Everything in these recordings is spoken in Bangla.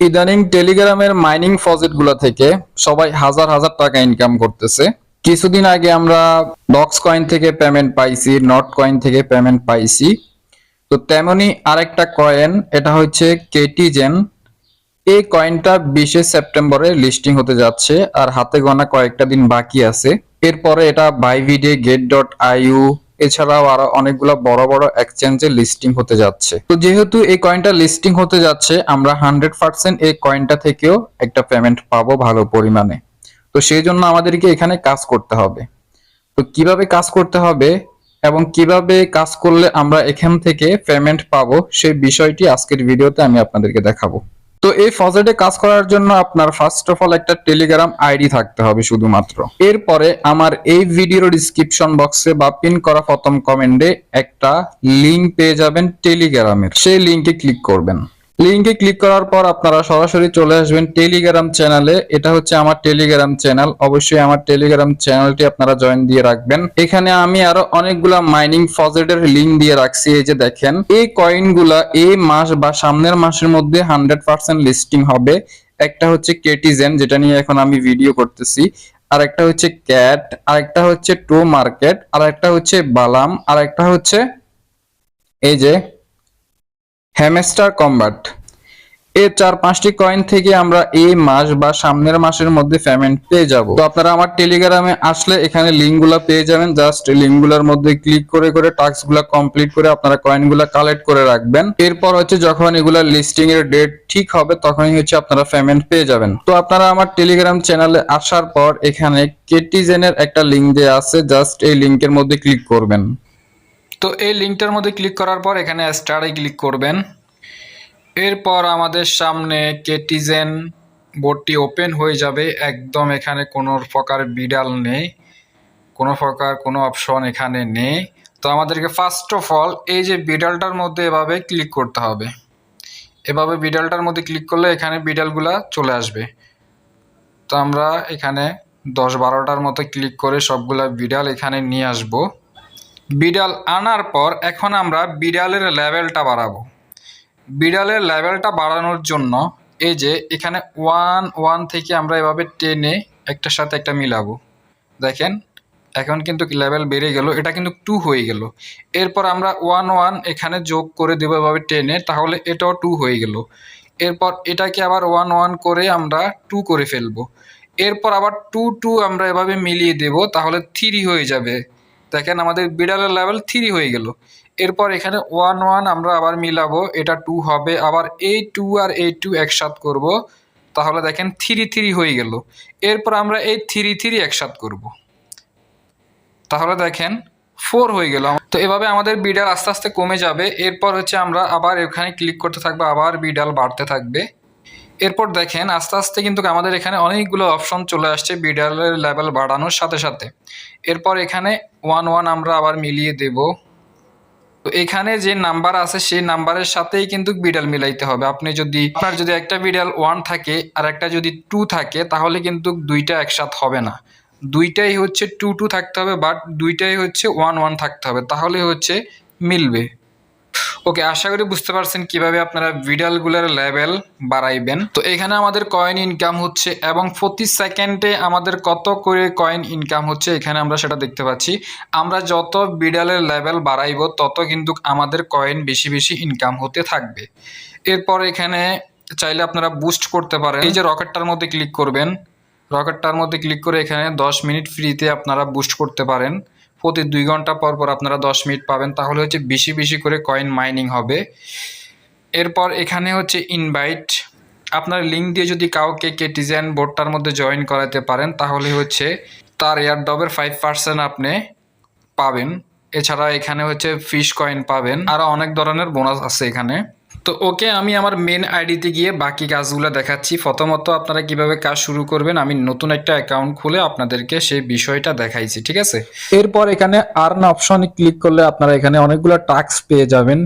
ইদানিং টেলিগ্রামের মাইনিং ফজেটগুলা থেকে সবাই হাজার হাজার টাকা ইনকাম করতেছে। কিছুদিন আগে আমরা ডক্স কয়েন থেকে পেমেন্ট পাইছি, নট কয়েন থেকে পেমেন্ট পাইছি। তো তেমনি আরেকটা কয়েন, এটা হচ্ছে কেটিজেন। এই কয়েনটা বিশে সেপ্টেম্বরে লিস্টিং হতে যাচ্ছে আর হাতে গোনা কয়েকটা দিন বাকি আছে। এরপরে এটা বাইভিডে গেট ডট আইউ এছাড়াও আরও অনেকগুলো বড় বড় এক্সচেঞ্জে লিস্টিং হতে যাচ্ছে। তো যেহেতু এই কয়েনটা লিস্টিং হতে যাচ্ছে, আমরা হান্ড্রেড পার্সেন্ট এই কয়েনটা থেকেও একটা পেমেন্ট পাবো ভালো পরিমাণে। তো সেই জন্য আমাদেরকে এখানে কাজ করতে হবে। তো কীভাবে কাজ করতে হবে এবং কীভাবে কাজ করলে আমরা এখান থেকে পেমেন্ট পাবো সেই বিষয়টি আজকের ভিডিওতে আমি আপনাদেরকে দেখাবো। তো এই ফজেটে কাজ করার জন্য আপনার ফার্স্ট অফ অল একটা টেলিগ্রাম আইডি থাকতে হবে শুধুমাত্র। এরপরে আমার এই ভিডিওর ডিসক্রিপশন বক্সে বা পিন করা প্রথম কমেন্টে একটা লিংক পেয়ে যাবেন টেলিগ্রামের সেই লিংকে ক্লিক করবেন। লিংকে ক্লিক করার পর আপনারা সরাসরি চলে আসবেন টেলিগ্রাম চ্যানেলে। এটা হচ্ছে আমার টেলিগ্রাম চ্যানেল। অবশ্যই আমার টেলিগ্রাম চ্যানেলটি আপনারা জয়েন দিয়ে রাখবেন। এখানে আমি আরও অনেকগুলা মাইনিং ফজেটের লিঙ্ক দিয়ে রাখছি, এই যে দেখেন। এই কয়েনগুলা এই মাস বা সামনের মাসের মধ্যে হান্ড্রেড পার্সেন্ট লিস্টিং হবে। একটা হচ্ছে কেটিজেন, যেটা নিয়ে এখন আমি ভিডিও করতেছি। আর একটা হচ্ছে ক্যাট আর একটা হচ্ছে টো মার্কেট আর একটা হচ্ছে বালাম আর একটা হচ্ছে এই যে হ্যামস্টার কম্বাট এই চার পাঁচটি কয়েন থেকে আমরা এই মাস বা সামনের মাসের মধ্যে পেমেন্ট পেয়ে যাব। তো আপনারা আমার টেলিগ্রামে আসলে এখানে লিঙ্কগুলো পেয়ে যাবেন। জাস্ট লিঙ্কগুলোর মধ্যে ক্লিক করে করে টাস্কগুলা কমপ্লিট করে আপনারা কয়েনগুলো কালেক্ট করে রাখবেন। এরপর হচ্ছে যখন এগুলা লিস্টিং এর ডেট ঠিক হবে, তখনই হচ্ছে আপনারা পেমেন্ট পেয়ে যাবেন। তো আপনারা আমার টেলিগ্রাম চ্যানেলে আসার পর এখানে কেটিজেনের একটা লিঙ্ক দেওয়া আছে। জাস্ট এই লিঙ্কের মধ্যে ক্লিক করবেন। তো এই লিঙ্কটার মধ্যে ক্লিক করার পর এখানে স্টারে ক্লিক করবেন। এরপর আমাদের সামনে কেটিজেন বোর্ডটি ওপেন হয়ে যাবে। একদম এখানে কোনো প্রকার বিডাল নেই। কোনো প্রকার কোনো অপশন এখানে নেই। তো আমাদেরকে ফার্স্ট অফ অল এই যে বিডালটার মধ্যে এভাবে ক্লিক করতে হবে। এভাবে বিডালটার মধ্যে ক্লিক করলে এখানে বিডালগুলা চলে আসবে। তো আমরা এখানে দশ বারোটার মতো ক্লিক করে সবগুলা বিডাল এখানে নিয়ে আসব। বিড়াল আনার পর এখন আমরা বিড়ালের লেভেলটা বাড়াবো। বিড়ালের লেভেলটা বাড়ানোর জন্য এই যে এখানে ওয়ান ওয়ান থেকে আমরা এভাবে টেনে একটার সাথে একটা মিলাবো। দেখেন, এখন কিন্তু লেভেল বেড়ে গেল, এটা কিন্তু টু হয়ে গেল। এরপর আমরা ওয়ান ওয়ান এখানে যোগ করে দেবো এভাবে টেনে, তাহলে এটাও টু হয়ে গেল। এরপর এটাকে আবার ওয়ান ওয়ান করে আমরা টু করে ফেলব। এরপর আবার টু টু আমরা এভাবে মিলিয়ে দেব, তাহলে থ্রি হয়ে যাবে। দেখেন আমাদের বিড়ালের লেভেল থ্রি হয়ে গেল। এরপর এখানে ওয়ান ওয়ান আমরা আবার মিলাবো, এটা টু হবে, আবার এই টু আর এই টু একসাথ করব। তাহলে দেখেন থ্রি থ্রি হয়ে গেল। এরপর আমরা এই থ্রি থ্রি একসাথ করব। তাহলে দেখেন ফোর হয়ে গেল। তো এভাবে আমাদের বিডাল আস্তে আস্তে কমে যাবে। এরপর হচ্ছে আমরা আবার এখানে ক্লিক করতে থাকব, আবার বিডাল বাড়তে থাকবে। এরপর দেখেন, আস্তে আস্তে কিন্তু আমাদের এখানে অনেকগুলো অপশন চলে আসছে বিডালের লেভেল বাড়ানোর সাথে সাথে। এরপর এখানে ওয়ান ওয়ান আমরা আবার মিলিয়ে দেব। তো এখানে যে নাম্বার আছে, সেই নাম্বারের সাথেই কিন্তু বিডাল মিলাইতে হবে। আপনি যদি, আপনার যদি একটা বিডাল ওয়ান থাকে আর একটা যদি টু থাকে, তাহলে কিন্তু দুইটা একসাথ হবে না। দুইটাই হচ্ছে টু টু থাকতে হবে বাট দুইটাই হচ্ছে ওয়ান ওয়ান থাকতে হবে। তাহলে হচ্ছে মিলবে। ওকে আশা করি বুঝতে পারছেন কীভাবে আপনারা ভিডালগুলোর লেভেল বাড়াইবেন। তো এখানে আমাদের কয়েন ইনকাম হচ্ছে এবং প্রতি সেকেন্ডে আমাদের কত করে কয়েন ইনকাম হচ্ছে এখানে আমরা সেটা দেখতে পাচ্ছি। আমরা যত বিডালের লেভেল বাড়াইব, তত কিন্তু আমাদের কয়েন বেশি বেশি ইনকাম হতে থাকবে। এরপর এখানে চাইলে আপনারা বুস্ট করতে পারেন। এই যে রকেটটার মধ্যে ক্লিক করবেন, রকেটটার মধ্যে ক্লিক করে এখানে দশ মিনিট ফ্রিতে আপনারা বুস্ট করতে পারেন। প্রতি দুই ঘণ্টা পর পর আপনারা দশ মিনিট পাবেন। তাহলে হচ্ছে বেশি বেশি করে কয়েন মাইনিং হবে। এরপর এখানে হচ্ছে ইনভাইট আপনার লিঙ্ক দিয়ে যদি কাউকে কেটিজেন বোর্ডটার মধ্যে জয়েন করাতে পারেন, তাহলে হচ্ছে তার এয়ারডবের ফাইভ পার্সেন্ট আপনি পাবেন। এছাড়া এখানে হচ্ছে ফিশ কয়েন পাবেন। আরও অনেক ধরনের বোনাস আছে এখানে। তো ওকে আমি আমার মেন আইডিতে গিয়ে বাকি কাজগুলো দেখাচ্ছি। প্রথমত আপনারা কীভাবে কাজ শুরু করবেন, আমি নতুন একটা অ্যাকাউন্ট খুলে আপনাদেরকে সেই বিষয়টা দেখাইছি, ঠিক আছে? এরপর এখানে আর্ন অপশনে ক্লিক করলে আপনারা এখানে অনেকগুলো টাস্ক পেয়ে যাবেন।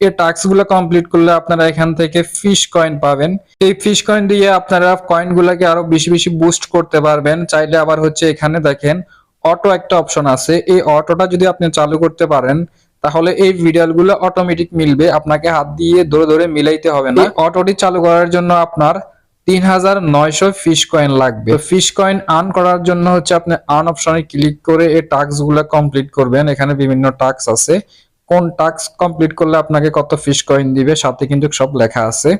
এই টাস্কগুলো কমপ্লিট করলে আপনারা এখান থেকে ফিশ কয়েন পাবেন। এই ফিশ কয়েন দিয়ে আপনারা কয়েন গুলাকে আরও বেশি বেশি বুস্ট করতে পারবেন। চাইলে আবার হচ্ছে এখানে দেখেন অটো একটা অপশন আছে। এই অটোটা যদি আপনি চালু করতে পারেন তাহলে এই ভিডিওগুলো অটোমেটিক মিলবে। আপনাকে হাত দিয়ে ধরে ধরে মিলাইতে হবে না। অটোটি চালু করার জন্য আপনার তিন হাজার নয়শো ফিশ কয়েন লাগবে। ফিশ কয়েন আর্ন করার জন্য হচ্ছে আপনি আর্ন অপশনে ক্লিক করে এই টাস্কগুলো কমপ্লিট করবেন। এখানে বিভিন্ন টাস্ক আছে। কোন টাস্ক কমপ্লিট করলে আপনাকে কত ফিশ কয়েন দিবে সাথে কিন্তু সব লেখা আছে।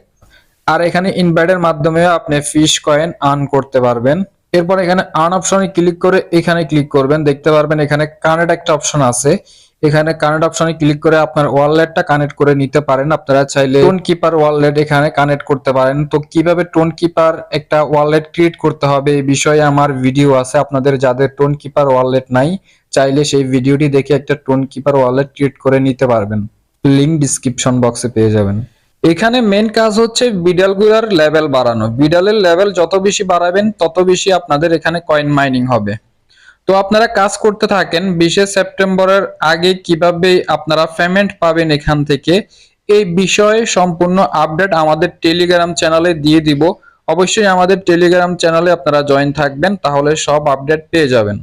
আর এখানে ইনভাইটের মাধ্যমে আপনি ফিশ কয়েন আর্ন করতে পারবেন। এরপর এখানে আর্ন অপশনে ক্লিক করে এখানে ক্লিক করবেন। দেখতে পারবেন এখানে কানেক্ট একটা অপশন আছে। এখানে কানেক্ট অপশনে ক্লিক করে আপনার ওয়ালেটটা কানেক্ট করে নিতে পারেন। আপনারা চাইলে টোন কিপার ওয়ালেট এখানে কানেক্ট করতে পারেন। তো কীভাবে টোন কিপার একটা ওয়ালেট ক্রিয়েট করতে হবে এই বিষয়ে আমার ভিডিও আছে। আপনাদের যাদের টোন কিপার ওয়ালেট নাই, চাইলে সেই ভিডিওটি দেখে একটা টোন কিপার ওয়ালেট ক্রিয়েট করে নিতে পারবেন। লিংক ডিসক্রিপশন বক্সে পেয়ে যাবেন। এখানে মেন কাজ হচ্ছে বিডালগুলার লেভেল বাড়ানো। বিডালের লেভেল যত বেশি বাড়াবেন, তত বেশি আপনাদের এখানে কয়েন মাইনিং হবে। তো আপনারা কাজ করতে থাকেন বিশে সেপ্টেম্বরের আগে কীভাবে আপনারা পেমেন্ট পাবেন এখান থেকে, এই বিষয়ে সম্পূর্ণ আপডেট আমাদের টেলিগ্রাম চ্যানেলে দিয়ে দিব। অবশ্যই আমাদের টেলিগ্রাম চ্যানেলে আপনারা জয়েন থাকবেন, তাহলে সব আপডেট পেয়ে যাবেন।